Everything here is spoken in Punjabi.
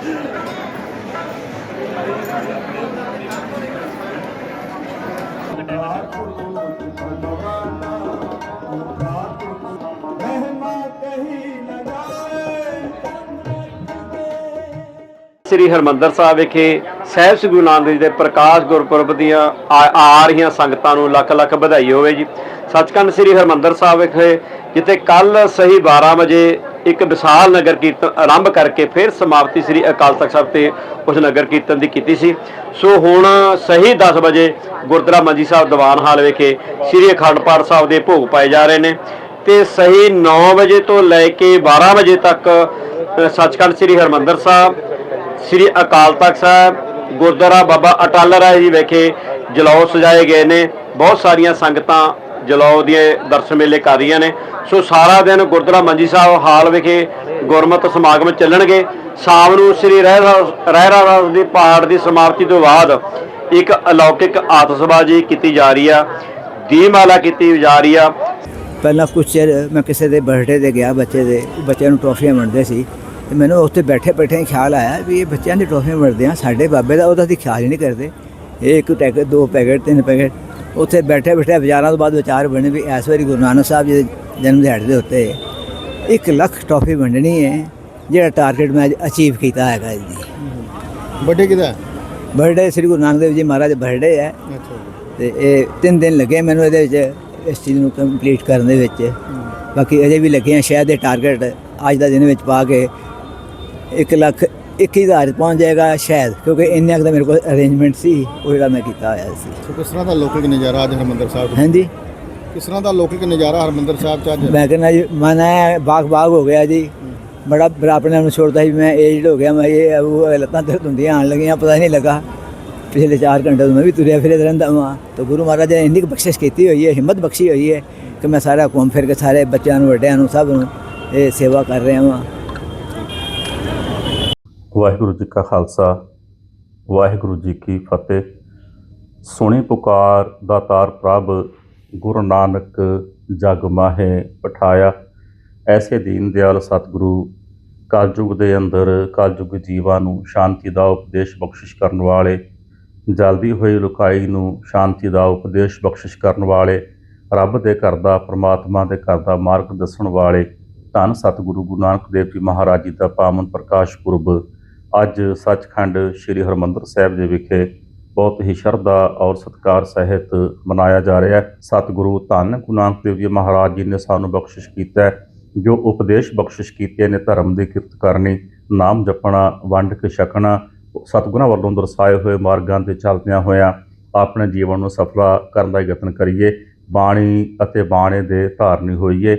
ਸ੍ਰੀ ਹਰਮੰਦਰ ਸਾਹਿਬ ਵਿਖੇ ਸਹਿਬ ਸ੍ਰੀ ਗੁਰੂ ਨਾਨਕ ਦੇਵ ਜੀ ਦੇ ਪ੍ਰਕਾਸ਼ ਗੁਰਪੁਰਬ ਦੀਆਂ ਆ ਰਹੀਆਂ ਸੰਗਤਾਂ ਨੂੰ ਲੱਖ ਲੱਖ ਵਧਾਈ ਹੋਵੇ ਜੀ। ਸੱਚਖੰਡ ਸ੍ਰੀ ਹਰਮੰਦਰ ਸਾਹਿਬ ਵਿਖੇ, ਜਿੱਥੇ ਕੱਲ ਸਹੀ 12 ਵਜੇ ਇੱਕ ਵਿਸ਼ਾਲ ਨਗਰ ਕੀਰਤਨ ਆਰੰਭ ਕਰਕੇ ਫਿਰ ਸਮਾਪਤੀ ਸ੍ਰੀ ਅਕਾਲ ਤਖਤ ਸਾਹਿਬ ਤੇ ਉਸ ਨਗਰ ਕੀਰਤਨ ਦੀ ਕੀਤੀ ਸੀ। ਸੋ ਹੁਣ ਸਹੀ 10 ਵਜੇ ਗੁਰਦੁਆਰਾ ਮੰਜੀ ਸਾਹਿਬ ਦੀਵਾਨ ਹਾਲ ਵਿਖੇ ਸ੍ਰੀ ਅਖੰਡ ਪਾਠ ਸਾਹਿਬ ਦੇ ਭੋਗ ਪਾਏ ਜਾ ਰਹੇ ਨੇ ਤੇ ਸਹੀ 9 ਵਜੇ ਤੋਂ ਲੈ ਕੇ 12 ਵਜੇ ਤੱਕ ਸੱਚਖੰਡ ਸ੍ਰੀ ਹਰਮੰਦਰ ਸਾਹਿਬ, ਸ੍ਰੀ ਅਕਾਲ ਤਖਤ ਸਾਹਿਬ, ਗੁਰਦੁਆਰਾ ਬਾਬਾ ਅਟਲ ਰਾਏ ਜੀ ਵਿਖੇ ਜਲੌ ਸਜਾਏ ਗਏ ਨੇ। ਬਹੁਤ ਸਾਰੀਆਂ ਸੰਗਤਾਂ ਜਲੌ ਦੇ ਦਰਸ਼ਨ ਮੇਲੇ ਕਰ ਰਹੀਆਂ ਨੇ। ਸੋ ਸਾਰਾ ਦਿਨ ਗੁਰਦੁਆਰਾ ਮੰਜੀ ਸਾਹਿਬ ਹਾਲ ਵਿਖੇ ਗੁਰਮਤਿ ਸਮਾਗਮ ਚੱਲਣਗੇ। ਸ਼ਾਮ ਨੂੰ ਸ੍ਰੀ ਰਹਿਰਾ ਰਹਿਰਾ ਰਾਸ ਦੀ ਪਾਠ ਦੀ ਸਮਾਪਤੀ ਤੋਂ ਬਾਅਦ ਇੱਕ ਅਲੌਕਿਕ ਆਤਸ਼ਬਾਜ਼ੀ ਕੀਤੀ ਜਾ ਰਹੀ ਆ। ਦੀਮਾਲਾ ਕੀਤੀ ਜਾ ਰਹੀ ਆ। ਪਹਿਲਾਂ ਕੁਛ ਚਿਰ ਮੈਂ ਕਿਸੇ ਦੇ ਬਰਥਡੇ ਤੇ ਗਿਆ, ਬੱਚੇ ਦੇ ਬੱਚਿਆਂ ਨੂੰ ਟਰੋਫੀਆਂ ਵੰਡਦੇ ਸੀ। ਤੇ ਮੈਨੂੰ ਉੱਥੇ ਬੈਠੇ ਬੈਠੇ ਖਿਆਲ ਆਇਆ ਵੀ ਇਹ ਬੱਚਿਆਂ ਦੀ ਟਰੋਫੀਆਂ ਵੰਡਦੇ ਆ, ਸਾਡੇ ਬਾਬੇ ਦਾ ਉਹਦਾ ਦੀ ਖਿਆਲ ਹੀ ਨਹੀਂ ਕਰਦੇ। ਇਹ ਇੱਕ ਪੈਕੇਟ, ਦੋ ਪੈਕੇਟ, ਤਿੰਨ ਪੈਕੇਟ। ਉੱਥੇ ਬੈਠੇ ਬੈਠੇ ਵਿਚਾਰਾਂ ਤੋਂ ਬਾਅਦ ਵਿਚਾਰ ਬਣੇ ਵੀ ਇਸ ਵਾਰੀ ਗੁਰੂ ਨਾਨਕ ਸਾਹਿਬ ਜੀ ਦੇ ਜਨਮ ਦਿਹਾੜੇ ਦੇ ਉੱਤੇ 1 ਲੱਖ ਟਰੋਫੀ ਵੰਡਣੀ ਹੈ ਜਿਹੜਾ ਟਾਰਗੇਟ ਮੈਂ ਅਚੀਵ ਕੀਤਾ ਹੈਗਾ ਜੀ। ਵੱਡੇ ਕਿਦਾ ਬਰਥਡੇ ਸ੍ਰੀ ਗੁਰੂ ਨਾਨਕ ਦੇਵ ਜੀ ਮਹਾਰਾਜ ਬਰਥਡੇ ਹੈ। ਤੇ ਇਹ ਤਿੰਨ ਦਿਨ ਲੱਗੇ ਮੈਨੂੰ ਇਹਦੇ ਵਿੱਚ ਇਸ ਚੀਜ਼ ਨੂੰ ਕੰਪਲੀਟ ਕਰਨ ਦੇ ਵਿੱਚ। ਬਾਕੀ ਅਜੇ ਵੀ ਲੱਗੇ ਆ ਸ਼ਾਇਦ ਇਹ ਟਾਰਗੇਟ ਅੱਜ ਦਾ ਦਿਨ ਵਿੱਚ ਪਾ ਕੇ 1 ਲੱਖ 21000 ਪਹੁੰਚ ਜਾਏਗਾ ਸ਼ਾਇਦ ਕਿਉਂਕਿ ਇੰਨੇ ਕੁ ਦਾ ਮੇਰੇ ਕੋਲ ਅਰੇਂਜਮੈਂਟ ਸੀ ਉਹ ਜਿਹੜਾ ਮੈਂ ਕੀਤਾ ਹੋਇਆ ਸੀ। ਸੋ ਕਿਸ ਤਰ੍ਹਾਂ ਦਾ ਲੌਕਿਕ ਨਜ਼ਾਰਾ ਅੱਜ ਹਰਮੰਦਰ ਸਾਹਿਬ ਦਾ? ਹਾਂਜੀ? ਕਿਸ ਤਰ੍ਹਾਂ ਦਾ ਲੌਕਿਕ ਨਜ਼ਾਰਾ ਹਰਮੰਦਰ ਸਾਹਿਬ ਚ ਅੱਜ? ਮੈਂ ਕਹਿੰਦਾ ਜੀ ਮਨ ਹੈ ਬਾਗ ਬਾਗ ਹੋ ਗਿਆ ਜੀ। ਬੜਾ ਬੜਾ ਆਪਣੇ ਆਪ ਨੂੰ ਛੋੜਦਾ ਸੀ ਮੈਂ ਏਜਡ ਹੋ ਗਿਆ ਮੈਂ ਇਹ ਉਹ ਲੱਤਾਂ ਦਰਦ ਹੁੰਦੀਆਂ ਆਣ ਲੱਗੀਆਂ ਪਤਾ ਹੀ ਨਹੀਂ ਲੱਗਾ। ਪਿਛਲੇ 4 ਘੰਟੇ ਤੋਂ ਮੈਂ ਵੀ ਤੁਰਿਆ ਫਿਰਿਆ ਰਹਿੰਦਾ ਹਾਂ ਤਾਂ ਗੁਰੂ ਮਹਾਰਾਜ ਨੇ ਇੰਨੀ ਕੁ ਬਖਸ਼ਿਸ਼ ਕੀਤੀ ਹੋਈ ਹੈ ਹਿੰਮਤ ਬਖਸ਼ੀ ਹੋਈ ਹੈ ਕਿ ਮੈਂ ਸਾਰਾ ਘੁੰਮ ਫਿਰ ਕੇ ਸਾਰੇ ਬੱਚਿਆਂ ਨੂੰ ਵੱਡਿਆਂ ਨੂੰ ਸਭ ਨੂੰ ਇਹ ਸੇਵਾ ਕਰ ਰਿਹਾ ਹਾਂ ਵਾਹਿਗੁਰੂ ਜੀ ਕਾ ਖਾਲਸਾ, ਵਾਹਿਗੁਰੂ ਜੀ ਕੀ ਫਤਿਹ। ਸੁਣੀ ਪੁਕਾਰ ਦਾਤਾਰ ਪ੍ਰਭ, ਗੁਰੂ ਨਾਨਕ ਜਗ ਮਾਹੇ ਪਠਾਇਆ। ਐਸੇ ਦੀਨ ਦਿਆਲ ਸਤਿਗੁਰੂ, ਕਲਯੁਗ ਦੇ ਅੰਦਰ ਕਲਯੁਗ ਜੀਵਾਂ ਨੂੰ ਸ਼ਾਂਤੀ ਦਾ ਉਪਦੇਸ਼ ਬਖਸ਼ਿਸ਼ ਕਰਨ ਵਾਲੇ, ਜਲਦੀ ਹੋਈ ਲੁਕਾਈ ਨੂੰ ਸ਼ਾਂਤੀ ਦਾ ਉਪਦੇਸ਼ ਬਖਸ਼ਿਸ਼ ਕਰਨ ਵਾਲੇ, ਰੱਬ ਦੇ ਘਰ ਦਾ, ਪ੍ਰਮਾਤਮਾ ਦੇ ਘਰ ਦਾ ਮਾਰਗ ਦੱਸਣ ਵਾਲੇ, ਧੰਨ ਸਤਿਗੁਰੂ ਗੁਰੂ ਨਾਨਕ ਦੇਵ ਜੀ ਮਹਾਰਾਜ ਜੀ ਦਾ ਪਾਵਨ ਪ੍ਰਕਾਸ਼ ਪੁਰਬ ਅੱਜ ਸੱਚਖੰਡ ਸ੍ਰੀ ਹਰਮੰਦਰ ਸਾਹਿਬ ਜੀ ਵਿਖੇ ਬਹੁਤ ਹੀ ਸ਼ਰਧਾ ਔਰ ਸਤਿਕਾਰ ਸਹਿਤ ਮਨਾਇਆ ਜਾ ਰਿਹਾ ਹੈ। ਸਤਿਗੁਰੂ ਧੰਨ ਗੁਰੂ ਨਾਨਕ ਦੇਵ ਜੀ ਮਹਾਰਾਜ ਜੀ ਨੇ ਸਾਨੂੰ ਬਖਸ਼ਿਸ਼ ਕੀਤਾ ਹੈ, ਜੋ ਉਪਦੇਸ਼ ਬਖਸ਼ਿਸ਼ ਕੀਤੇ ਨੇ ਧਰਮ ਦੀ ਕਿਰਤ ਕਰਨੀ, ਨਾਮ ਜਪਣਾ, ਵੰਡ ਕੇ ਛਕਣਾ, ਸਤਿਗੁਰਾਂ ਵੱਲੋਂ ਦਰਸਾਏ ਹੋਏ ਮਾਰਗਾਂ ਤੇ ਚੱਲਦਿਆਂ ਹੋਇਆਂ ਆਪਣੇ ਜੀਵਨ ਨੂੰ ਸਫਲਾ ਕਰਨ ਦਾ ਯਤਨ ਕਰੀਏ। ਬਾਣੀ ਅਤੇ ਬਾਣੇ ਦੇ ਧਾਰਨੀ ਹੋਈਏ।